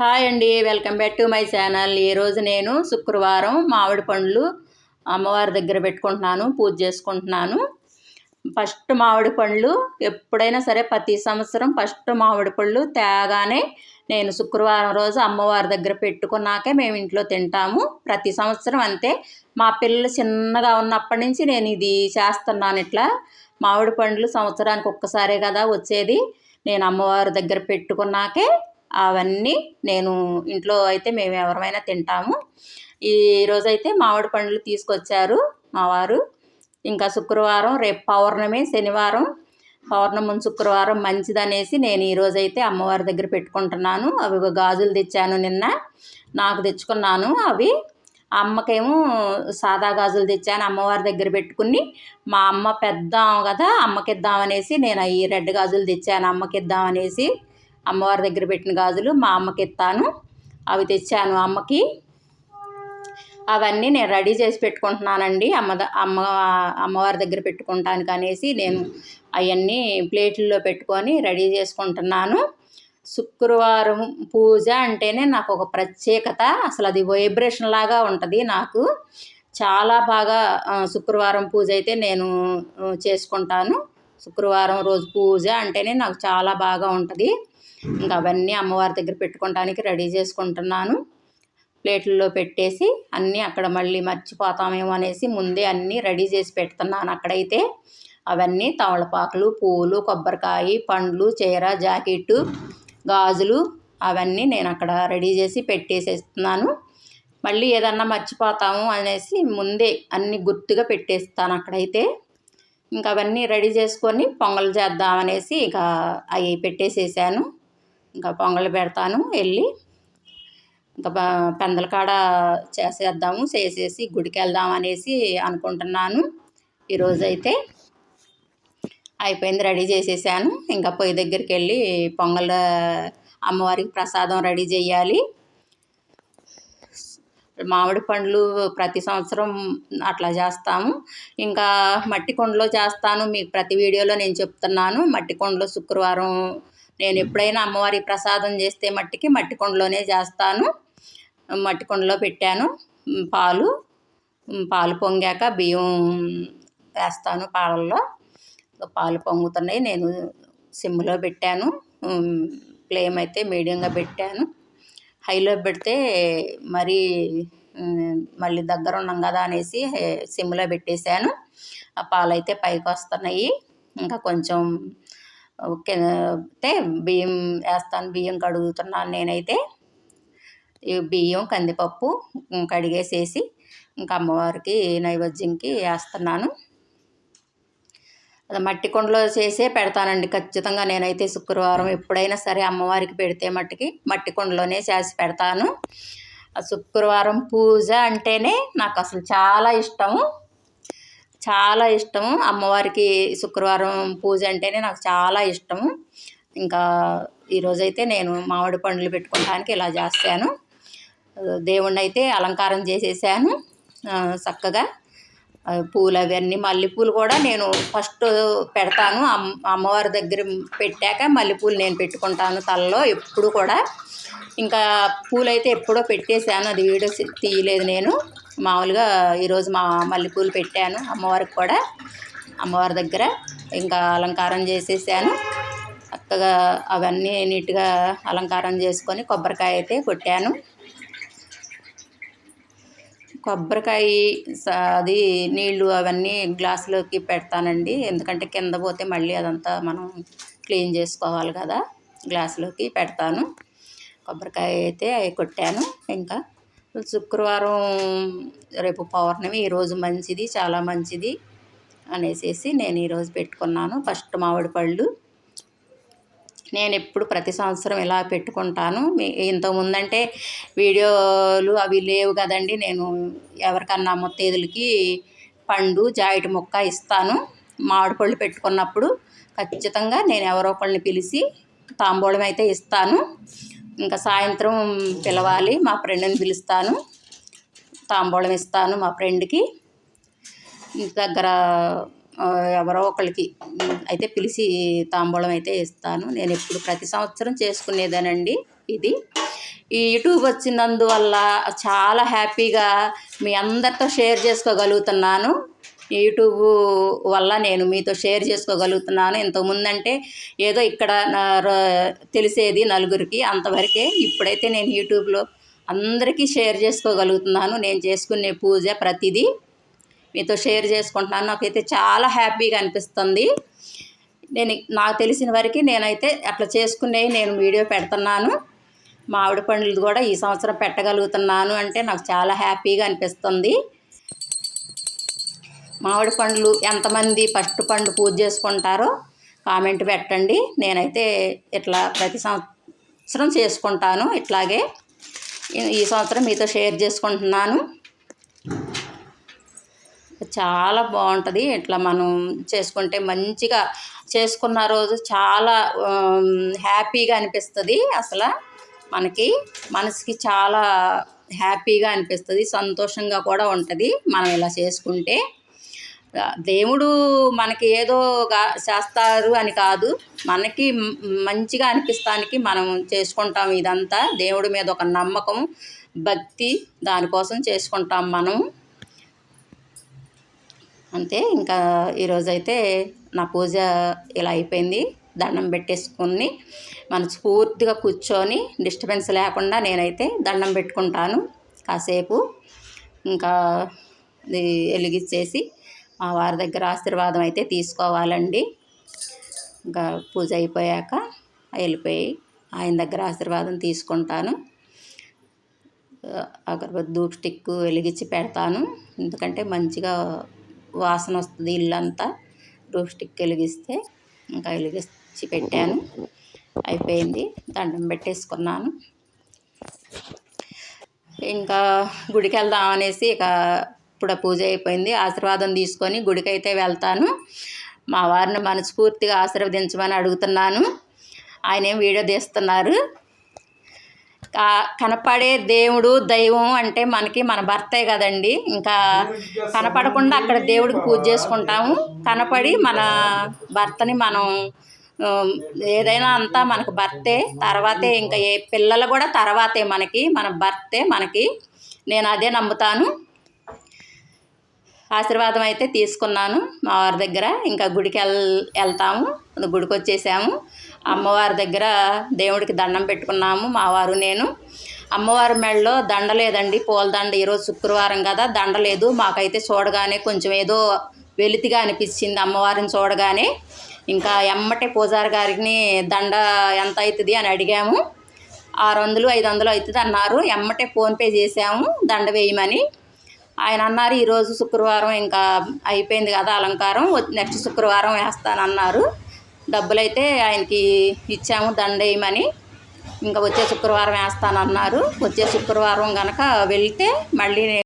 Hi అండి welcome back to my channel. ఈరోజు నేను శుక్రవారం మామిడి పండ్లు అమ్మవారి దగ్గర పెట్టుకుంటున్నాను పూజ చేసుకుంటున్నాను. ఫస్ట్ మామిడి పండ్లు ఎప్పుడైనా సరే ప్రతి సంవత్సరం ఫస్ట్ మామిడి పళ్ళు తేగానే నేను శుక్రవారం రోజు అమ్మవారి దగ్గర పెట్టుకున్నాకే మేము ఇంట్లో తింటాము. ప్రతి సంవత్సరం అంతే. మా పిల్లలు చిన్నగా ఉన్నప్పటి నుంచి నేను ఇది చేస్తున్నాను ఇట్లా. మామిడి పండ్లు సంవత్సరానికి ఒక్కసారే కదా వచ్చేది. నేను అమ్మవారి దగ్గర పెట్టుకున్నాకే అవన్నీ నేను ఇంట్లో అయితే మేము ఎవరమైనా తింటాము. ఈ రోజైతే మామిడి పండ్లు తీసుకొచ్చారు మా వారు. ఇంకా శుక్రవారం రేపు పౌర్ణమి శనివారం పౌర్ణమి శుక్రవారం మంచిదనేసి నేను ఈరోజైతే అమ్మవారి దగ్గర పెట్టుకుంటున్నాను. అవి గాజులు తెచ్చాను నిన్న. నాకు తెచ్చుకున్నాను అవి. అమ్మకేమో సాదా గాజులు తెచ్చాను అమ్మవారి దగ్గర పెట్టుకుని. మా అమ్మ పెద్ద కదా అమ్మకి ఇద్దామనేసి నేను ఈ రెడ్ గాజులు తెచ్చాను అమ్మకి ఇద్దామనేసి అమ్మవారి దగ్గర పెట్టిన గాజులు మా అమ్మకి ఇస్తాను. అవి తెచ్చాను అమ్మకి. అవన్నీ నేను రెడీ చేసి పెట్టుకుంటున్నానండి. అమ్మ అమ్మ అమ్మవారి దగ్గర పెట్టుకుంటానికి అనేసి నేను అవన్నీ ప్లేట్లలో పెట్టుకొని రెడీ చేసుకుంటున్నాను. శుక్రవారం పూజ అంటేనే నాకు ఒక ప్రత్యేకత. అసలు అది వైబ్రేషన్ లాగా ఉంటుంది నాకు. చాలా బాగా శుక్రవారం పూజ అయితే నేను చేసుకుంటాను. శుక్రవారం రోజు పూజ అంటేనే నాకు చాలా బాగా ఉంటుంది. ఇంకా అవన్నీ అమ్మవారి దగ్గర పెట్టుకోవడానికి రెడీ చేసుకుంటున్నాను. ప్లేట్లలో పెట్టేసి అన్నీ అక్కడ మళ్ళీ మర్చిపోతామేమో అనేసి ముందే అన్నీ రెడీ చేసి పెడుతున్నాను అక్కడైతే. అవన్నీ తమలపాకులు పూలు కొబ్బరికాయ పండ్లు చీర జాకెట్టు గాజులు అవన్నీ నేను అక్కడ రెడీ చేసి పెట్టేసేస్తున్నాను. మళ్ళీ ఏదన్నా మర్చిపోతాము అనేసి ముందే అన్ని గుర్తుగా పెట్టేస్తాను అక్కడైతే. ఇంకా అవన్నీ రెడీ చేసుకొని పొంగల్ చేద్దామనేసి ఇక అవి పెట్టేసేసాను. ఇంకా పొంగళ్ళు పెడతాను వెళ్ళి ఇంకా పెందల కాడ చేసేద్దాము చేసేసి గుడికి వెళ్దాం అనేసి అనుకుంటున్నాను. ఈరోజైతే అయిపోయింది రెడీ చేసేసాను. ఇంకా పొయ్యి దగ్గరికి వెళ్ళి పొంగల్ అమ్మవారికి ప్రసాదం రెడీ చేయాలి. మామిడి పండ్లు ప్రతి సంవత్సరం అట్లా చేస్తాము. ఇంకా మట్టి కొండలో చేస్తాను మీకు ప్రతి వీడియోలో నేను చెప్తున్నాను. మట్టి కొండలో శుక్రవారం నేను ఎప్పుడైనా అమ్మవారి ప్రసాదం చేస్తే మట్టికి మట్టి కొండలోనే చేస్తాను. మట్టి కొండలో పెట్టాను. పాలు. పాలు పొంగాక బియ్యం వేస్తాను పాలల్లో. పాలు పొంగుతున్నాయి. నేను సిమ్లో పెట్టాను. ఫ్లేమ్ అయితే మీడియంగా పెట్టాను. హైలో పెడితే మరీ మళ్ళీ దగ్గర ఉన్నాం కదా అనేసి సిమ్లో పెట్టేశాను. ఆ పాలు అయితే పైకి వస్తున్నాయి. ఇంకా కొంచెం అయితే బియ్యం వేస్తాను బియ్యం కడుగుతున్నాను నేనైతే. బియ్యం కందిపప్పు కడిగేసేసి ఇంకా అమ్మవారికి నైవేద్యంకి వేస్తున్నాను. మట్టి కుండలో చేసే పెడతానండి ఖచ్చితంగా నేనైతే శుక్రవారం ఎప్పుడైనా సరే అమ్మవారికి పెడితే మట్టికి మట్టి కుండలోనే చేసి పెడతాను. శుక్రవారం పూజ అంటేనే నాకు అసలు చాలా ఇష్టము. చాలా ఇష్టము. అమ్మవారికి శుక్రవారం పూజ అంటేనే నాకు చాలా ఇష్టము. ఇంకా ఈరోజైతే నేను మామిడి పండ్లు పెట్టుకోవడానికి ఇలా చేస్తాను. దేవుణ్ణి అయితే అలంకారం చేసేసాను. చక్కగా. పూలు అవన్నీ మల్లెపూలు కూడా నేను ఫస్ట్ పెడతాను. అమ్మ అమ్మవారి దగ్గర పెట్టాక మల్లెపూలు నేను పెట్టుకుంటాను తలలో ఎప్పుడు కూడా. ఇంకా పూలైతే ఎప్పుడో పెట్టేశాను. అది వీడియో తీయలేదు నేను. మామూలుగా ఈరోజు మా మల్లెపూలు పెట్టాను అమ్మవారికి కూడా. అమ్మవారి దగ్గర ఇంకా అలంకారం చేసేసాను. చక్కగా అవన్నీ నీట్గా అలంకారం చేసుకొని కొబ్బరికాయ అయితే కొట్టాను. కొబ్బరికాయ అది నీళ్ళు అవన్నీ గ్లాసులోకి పెడతానండి. ఎందుకంటే కింద పోతే మళ్ళీ అదంతా మనం క్లీన్ చేసుకోవాలి కదా. గ్లాసులోకి పెడతాను. కొబ్బరికాయ అయితే అవి కొట్టాను ఇంకా. శుక్రవారం రేపు పౌర్ణమి ఈరోజు మంచిది చాలా మంచిది అనేసి నేను ఈరోజు పెట్టుకున్నాను. ఫస్ట్ మామిడి పళ్ళు. నేను ఎప్పుడు ప్రతి సంవత్సరం ఇలా పెట్టుకుంటాను. మీ ఇంతకుముందంటే వీడియోలు అవి లేవు కదండి. నేను ఎవరికన్నా ముత్తైదులకి పండు జాయిట్ మొక్క ఇస్తాను. మామిడి పళ్ళు పెట్టుకున్నప్పుడు ఖచ్చితంగా నేను ఎవరో ఒకళ్ళని పిలిచి తాంబూలం అయితే ఇస్తాను. ఇంకా సాయంత్రం పిలవాలి మా ఫ్రెండ్ని పిలుస్తాను. తాంబూలం ఇస్తాను మా ఫ్రెండ్కి ఇంటి దగ్గర ఎవరో ఒకరికి అయితే పిలిచి తాంబూలం అయితే ఇస్తాను. నేను ఎప్పుడు ప్రతి సంవత్సరం చేసుకునేదానండి ఇది. ఈ యూట్యూబ్ వచ్చినందువల్ల చాలా హ్యాపీగా మీ అందరితో షేర్ చేసుకోగలుగుతున్నాను. యూట్యూబ్ వల్ల నేను మీతో షేర్ చేసుకోగలుగుతున్నాను. ఇంతకుముందంటే ఏదో ఇక్కడ నా తెలిసేది నలుగురికి అంతవరకే ఇప్పుడైతే నేను యూట్యూబ్లో అందరికీ షేర్ చేసుకోగలుగుతున్నాను. నేను చేసుకునే పూజ ప్రతిదీ మీతో షేర్ చేసుకుంటున్నాను. నాకైతే చాలా హ్యాపీగా అనిపిస్తుంది. నేను నాకు తెలిసిన వరకు నేనైతే అట్లా చేసుకునే నేను వీడియో పెడుతున్నాను. మామిడి పండ్లు కూడా ఈ సంవత్సరం పెట్టగలుగుతున్నాను అంటే నాకు చాలా హ్యాపీగా అనిపిస్తుంది. మామిడి పండ్లు ఎంతమంది ఫస్ట్ పండు పూజ చేసుకుంటారో కామెంట్ పెట్టండి. నేనైతే ఇట్లా ప్రతి సంవత్సరం చేసుకుంటాను. ఇట్లాగే ఈ- సంవత్సరం మీతో షేర్ చేసుకుంటున్నాను. చాలా బాగుంటుంది. ఇట్లా మనం చేసుకుంటే మంచిగా చేసుకున్న రోజు చాలా హ్యాపీగా అనిపిస్తుంది. అసలు మనకి మనసుకి చాలా హ్యాపీగా అనిపిస్తుంది. సంతోషంగా కూడా ఉంటుంది మనం ఇలా చేసుకుంటే. దేవుడు మనకి ఏదో చేస్తారు అని కాదు. మనకి మంచిగా అనిపిస్తానికి మనం చేసుకుంటాం ఇదంతా. దేవుడి మీద ఒక నమ్మకం భక్తి దానికోసం చేసుకుంటాం మనం. అంతే ఇంకా ఈరోజైతే నా పూజ ఇలా అయిపోయింది. దండం పెట్టేసుకుని మనస్ఫూర్తిగా కూర్చొని డిస్టర్బెన్స్ లేకుండా నేనైతే దండం పెట్టుకుంటాను కాసేపు. ఇంకా ఇది వెలిగించేసి మా వారి దగ్గర ఆశీర్వాదం అయితే తీసుకోవాలండి. ఇంకా పూజ అయిపోయాక వెళ్ళిపోయి ఆయన దగ్గర ఆశీర్వాదం తీసుకుంటాను. అగరబత్తి ధూప్ స్టిక్ వెలిగించి పెడతాను. ఎందుకంటే మంచిగా వాసన వస్తుంది ఇల్లంతా. ధూప్ స్టిక్ వెలిగిస్తే ఇంకా వెలిగించి పెట్టాను. అయిపోయింది. దండం పెట్టేసుకున్నాను. ఇంకా గుడికి వెళ్దాం అనేసి ఇక ఇప్పుడు పూజ అయిపోయింది. ఆశీర్వాదం తీసుకొని గుడికైతే వెళ్తాను. మా వారిని మనస్ఫూర్తిగా ఆశీర్వదించమని అడుగుతున్నాను. ఆయన ఏం వీడియో తీస్తున్నారు? కనపడే దేవుడు దైవం అంటే మనకి మన భర్తే కదండి. ఇంకా కనపడకుండా అక్కడ దేవుడికి పూజ చేసుకుంటాము. కనపడి మన భర్తని మనం ఏదైనా అంతా మనకు భర్తే. తర్వాతే ఇంకా ఏ పిల్లలు కూడా తర్వాతే మనకి. మన భర్తే మనకి. నేను అదే నమ్ముతాను. ఆశీర్వాదం అయితే తీసుకున్నాను మా వారి దగ్గర. ఇంకా గుడికి వెళ్ వెళ్తాము. గుడికి వచ్చేసాము. అమ్మవారి దగ్గర దేవుడికి దండం పెట్టుకున్నాము మా వారు నేను. అమ్మవారి మెడలో దండ లేదండి. పూలదండ ఈరోజు శుక్రవారం కదా దండ లేదు. మాకైతే చూడగానే కొంచెం ఏదో వెలితిగా అనిపించింది అమ్మవారిని చూడగానే. ఇంకా ఎమ్మటే పూజారి గారిని దండ ఎంత అవుతుంది అని అడిగాము. ఆరు వందలు ఐదు వందలు అవుతుంది అన్నారు. ఎమ్మటే ఫోన్పే చేసాము దండ వేయమని. ఆయన అన్నారు ఈరోజు శుక్రవారం ఇంకా అయిపోయింది కదా అలంకారం నెక్స్ట్ శుక్రవారం వేస్తానన్నారు. డబ్బులైతే ఆయనకి ఇచ్చాము దండ వేయమని. ఇంకా వచ్చే శుక్రవారం వేస్తానన్నారు. వచ్చే శుక్రవారం కనుక వెళ్తే మళ్ళీ